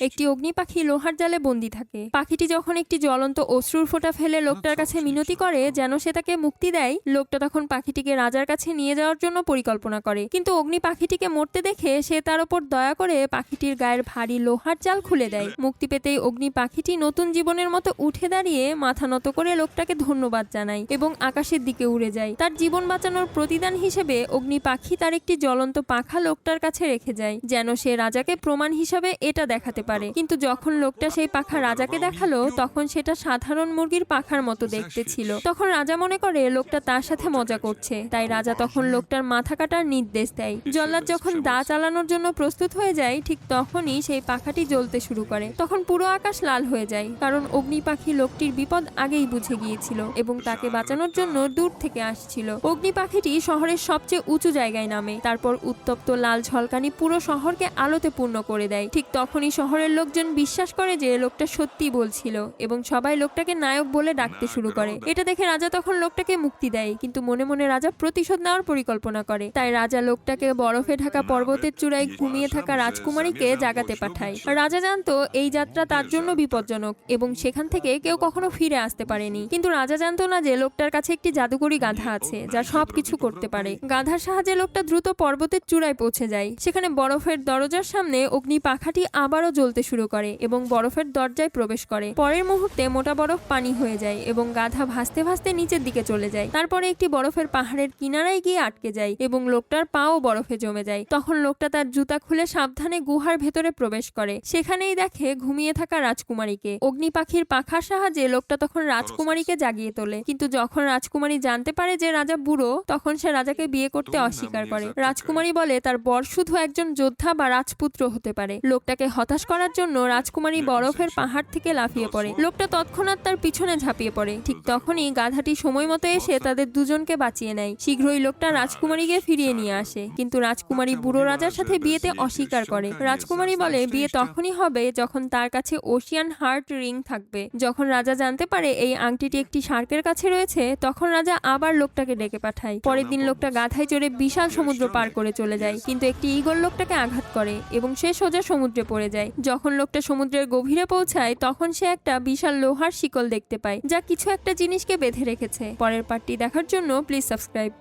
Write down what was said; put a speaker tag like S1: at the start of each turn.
S1: একটি অগ্নি পাখি লোহার জালে বন্দি থাকে। পাখিটি যখন একটি জ্বলন্ত অশ্রুর ফোঁটা ফেলে লোকটার কাছে মিনতি করে যেন সে তাকে মুক্তি দেয়, লোকটা তখন পাখিটিকে রাজার কাছে নিয়ে যাওয়ার জন্য পরিকল্পনা করে। কিন্তু অগ্নি পাখিটিকে মরতে দেখে সে তার ওপর দয়া করে পাখিটির গায়ের ভারী লোহার জাল খুলে দেয়। মুক্তি পেতেই অগ্নি পাখিটি নতুন জীবনের মতো উঠে দাঁড়িয়ে মাথা নত করে লোকটাকে ধন্যবাদ জানায় এবং আকাশের দিকে উড়ে যায়। তার জীবন বাঁচানোর প্রতিদান হিসেবে অগ্নি পাখি তার একটি জ্বলন্ত পাখা লোকটার কাছে রেখে যায়, যেন সে রাজাকে প্রমাণ হিসাবে এটা দেখাতে পারে। কিন্তু যখন লোকটা সেই পাখা রাজাকে দেখাল, তখন সেটা সাধারণ মুরগির পাখার মতো দেখতে ছিল। তখন রাজা মনে করে, লোকটা তার সাথে মজা করছে। তাই রাজা তখন লোকটার মাথা কাটার নির্দেশ দেয়। জল্লাদ যখন দা চালানোর জন্য প্রস্তুত হয়ে যায়, ঠিক তখনই সেই পাখাটি জ্বলতে শুরু করে। তখন পুরো আকাশ লাল হয়ে যায়, কারণ অগ্নি পাখি লোকটির বিপদ আগেই বুঝে গিয়েছিল এবং তাকে বাঁচানোর জন্য দূর থেকে আসছিল। অগ্নি পাখিটি শহরের সবচেয়ে উঁচু জায়গায় নামে। তারপর উত্তপ্ত লাল ঝলকানি পুরো শহরকে আলোতে পূর্ণ করে দেয়। ঠিক তখনই শহরের লোকজন বিশ্বাস করে যে লোকটা সত্যি বলছিল এবং সবাই লোকটাকে নায়ক বলে ডাকতে শুরু করে। এটা দেখে রাজা তখন লোকটাকে মুক্তি দেয়, কিন্তু মনে মনে রাজা প্রতিশোধ নেওয়ার পরিকল্পনা করে। তাই রাজা লোকটাকে বরফে ঢাকা পর্বতের চূড়ায় ঘুমিয়ে থাকা রাজকুমারীকে জাগাতে পাঠায়। রাজা জানতো এই যাত্রা তার জন্য বিপজ্জনক এবং সেখান থেকে কেউ কখনো ফিরে আসতে পারেনি। কিন্তু রাজা জানতো না যে লোকটার কাছে একটি জাদুকরি গাধা আছে, যা সব কিছু করতে পারে। গাধার সাহায্যে লোকটা দ্রুত পর্বতের চূড়ায় পৌঁছে যায়। সেখানে বরফের দরজার সামনে অগ্নি পাখাটি আবারও জ্বলতে শুরু করে এবং বরফের দরজায় প্রবেশ করে। পরের মুহূর্তে মোটা বরফ পানি হয়ে যায় এবং গাধা ভাসতে ভাসতে নিচের দিকে চলে যায়। তারপরে একটি বরফের পাহাড়ের কিনারায় গিয়ে আটকে যায় এবং লোকটার পাও বরফে জমে যায়। তখন লোকটা তার জুতা খুলে সাবধানে গুহার ভেতরে প্রবেশ করে। সেখানেই দেখে ঘুমিয়ে থাকা রাজকুমারীকে। অগ্নি পাখির পাখার সাহায্যে লোকটা তখন রাজকুমারীকে জাগিয়ে তোলে। কিন্তু যখন রাজকুমারী জানতে পারে যে রাজা বুড়ো, তখন সে রাজাকে বিয়ে করতে অস্বীকার করে। রাজকুমারী বলে, তার বর শুধু একজন যোদ্ধা বা রাজপুত্র হতে পারে। লোকটাকে হতাশ করার জন্য রাজকুমারী বরফের পাহাড় থেকে লাফিয়ে পড়ে। লোকটা তৎক্ষণাৎ তার পিছনে ঝাঁপিয়ে পড়ে। ঠিক তখনই গাধাটি সময় মতো এসে তাদের দুজনকে বাঁচিয়ে নেয়। শীঘ্রই লোকটা রাজকুমারীকে ফিরিয়ে নিয়ে আসে। কিন্তু রাজকুমারী বুড়ো রাজার সাথে বিয়েতে অস্বীকার করে। রাজকুমারী বলে বিয়ে তখনই হবে যখন তার কাছে ওশিয়ান হার্ট রিং থাকবে। যখন রাজা জানতে পারে এই আংটিটি একটি শার্কের কাছে রয়েছে তখন রাজা আবার লোকটাকে ডেকে পাঠায়। পরের দিন লোকটা গাধায় চড়ে বিশাল সমুদ্র পার করে চলে যায়। কিন্তু একটি ঈগল লোকটাকে আঘাত করে এবং সে সোজা সমুদ্রে পড়ে যায়। যখন লোকটা সমুদ্রের গভীরে পৌঁছায়, তখন সে একটা বিশাল লোহার শিকল দেখতে পায়, যা কিছু একটা জিনিসকে বেঁধে রেখেছে। পরের পার্টটি দেখার জন্য প্লিজ সাবস্ক্রাইব।